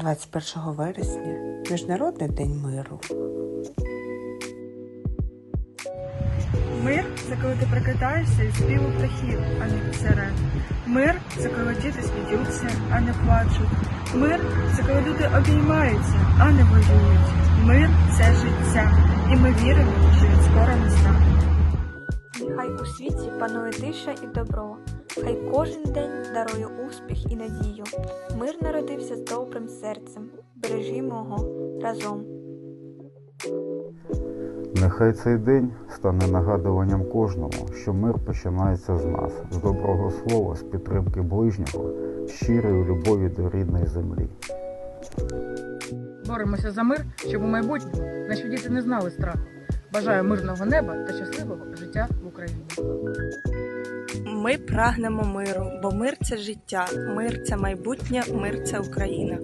21 вересня Міжнародний день миру. Мир це коли ти прокидаєшся із співу птахів, а не від сирен. Мир це коли діти сміються, а не плачуть. Мир це коли люди обіймаються, а не воюють. Мир це життя, і ми віримо, що він скоро настане. Нехай у світі панує тиша і добро, хай кожен день дарує успіх і надію. Мир народився з добрим серцем, бережімо його разом. Нехай цей день стане нагадуванням кожному, що мир починається з нас, з доброго слова, з підтримки ближнього, щирої любові до рідної землі. Боремося за мир, щоб у майбутньому наші діти не знали страху. Бажаю мирного неба та щасливого життя в Україні. Ми прагнемо миру, бо мир це життя, мир це майбутнє, мир це Україна.